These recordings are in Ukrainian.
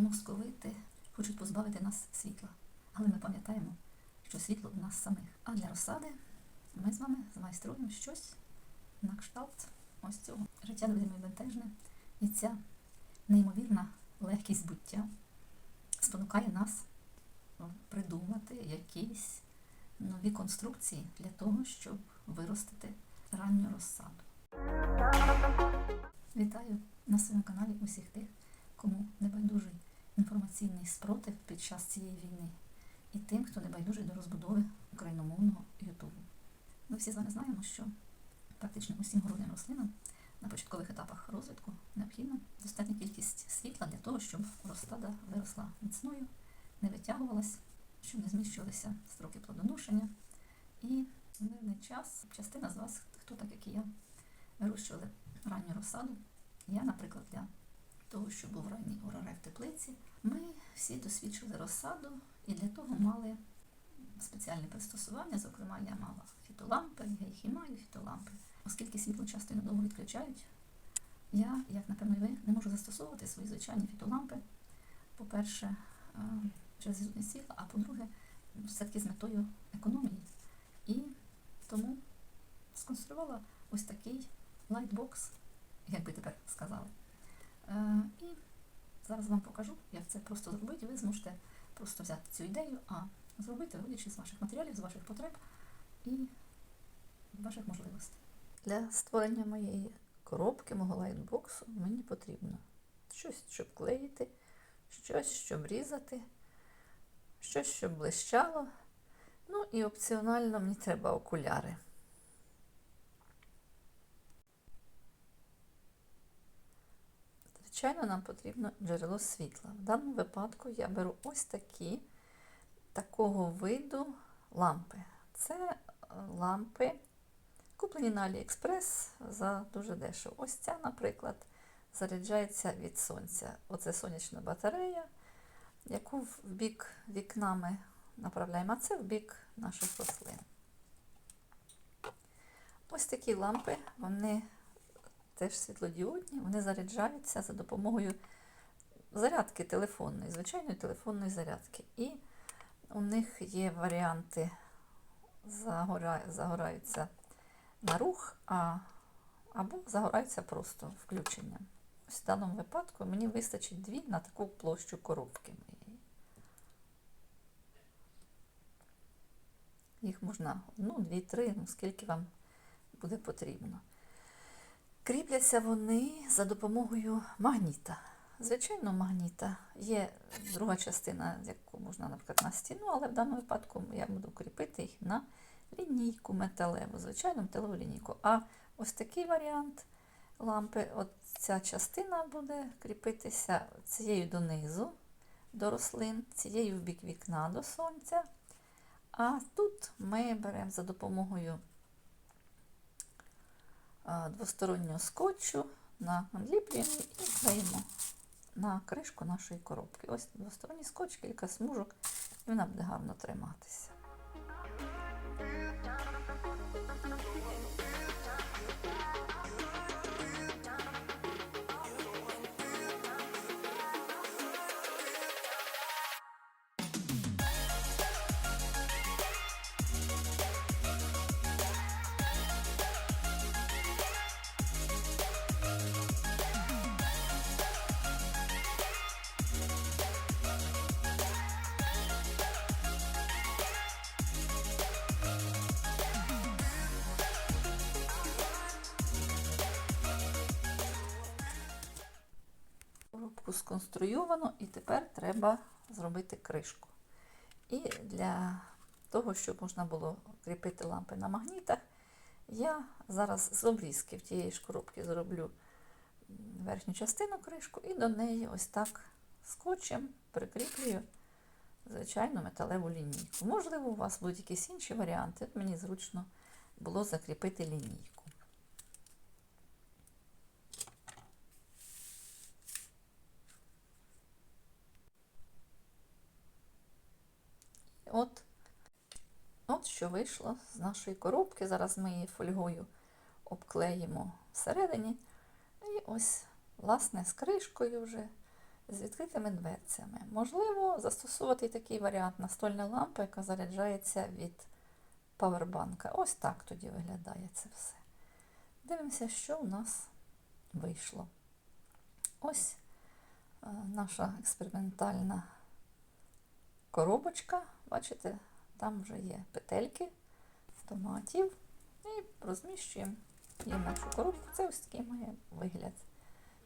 московити хочуть позбавити нас світла. Але ми пам'ятаємо, що світло у нас самих. А для розсади ми з вами змайструємо щось на кшталт ось цього. Життя друзі моє бентежне. І ця неймовірна легкість буття спонукає нас придумати якісь нові конструкції для того, щоб виростити ранню розсаду. Вітаю на своєму каналі усіх тих, кому небайдужий інформаційний спротив під час цієї війни, і тим, хто небайдужий до розбудови україномовного Ютубу. Ми всі з вами знаємо, що практично усім городним рослинам на початкових етапах розвитку необхідна достатня кількість світла для того, щоб розсада виросла міцною, не витягувалась, щоб не зміщувалися строки плодоношення. І в мирний час частина з вас, хто так як і я, вирощували ранню розсаду. Я, наприклад, для того, щоб був ранній урожай в теплиці, ми всі досвідчили розсаду і для того мали спеціальне пристосування. Зокрема, я мала фітолампи, я їх і маю фітолампи. Оскільки світло часто надовго відключають, я, як напевно ви, не можу застосовувати свої звичайні фітолампи. По-перше, е, через відсутність світла, а по-друге, все-таки з метою економії. І тому сконструювала ось такий лайтбокс, як би тепер сказали. Е, І зараз вам покажу, як це просто зробити. Ви зможете просто взяти цю ідею, а зробити, виходячи з ваших матеріалів, з ваших потреб і ваших можливостей. Для створення моєї коробки, мого лайтбоксу, мені потрібно щось, щоб клеїти, щось, щоб різати, щось, щоб блищало. Ну і опціонально мені треба окуляри. Звичайно, нам потрібно джерело світла. В даному випадку я беру ось такі такого виду лампи. Це е, лампи, куплені на AliExpress за дуже дешево. Ось ця, наприклад, заряджається від сонця. Оце сонячна батарея, яку в бік вікна ми направляємо, а це в бік наших рослин. Ось такі лампи, вони теж світлодіодні, вони заряджаються за допомогою зарядки телефонної, звичайної телефонної зарядки. І у них є варіанти, загора... загораються на рух, а... або загораються просто включенням. Ось в даному випадку мені вистачить дві на таку площу коробки. Їх можна одну, дві, три, ну скільки вам буде потрібно. Кріпляться вони за допомогою магніта. Звичайно, магніта є друга частина, яку можна, наприклад, на стіну, але в даному випадку я буду кріпити їх на лінійку металеву, звичайну металеву лінійку. А ось такий варіант лампи, от ця частина буде кріпитися цією донизу до рослин, цією в бік вікна до сонця. А тут ми беремо за допомогою двостороннього скотчу на анліплюємо і клеїмо на кришку нашої коробки. Ось двосторонній скотч, кілька смужок, і вона буде гарно триматися. Коробку сконструйовано і тепер треба зробити кришку. І для того, щоб можна було кріпити лампи на магнітах, я зараз з обрізки в тієї ж коробки зроблю верхню частину кришку і до неї ось так скотчем прикріплюю звичайну металеву лінійку. Можливо, у вас будуть якісь інші варіанти. Мені зручно було закріпити лінійку. От, от що вийшло з нашої коробки. Зараз ми її фольгою обклеїмо всередині. І ось, власне, з кришкою вже з відкритими дверцями. Можливо, застосувати такий варіант настольна лампа, яка заряджається від павербанка. Ось так тоді виглядає це все. Дивимося, що у нас вийшло. Ось е, наша експериментальна коробочка. Бачите, там вже є петельки томатів. І розміщуємо її нашу коробку. Це ось такий має вигляд.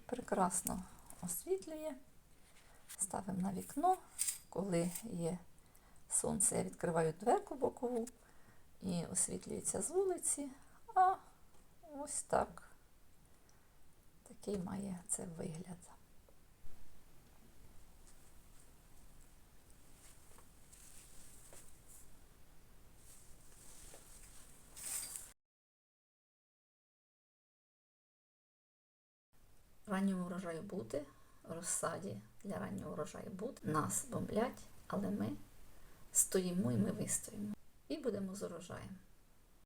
Прекрасно освітлює. Ставимо на вікно. Коли є сонце, я відкриваю дверку бокову і освітлюється з вулиці. А ось так. Такий має це вигляд. Ранньому урожаю бути, розсаді для раннього урожаю бути. Нас бомблять, але ми стоїмо і ми вистоїмо. І будемо з урожаєм.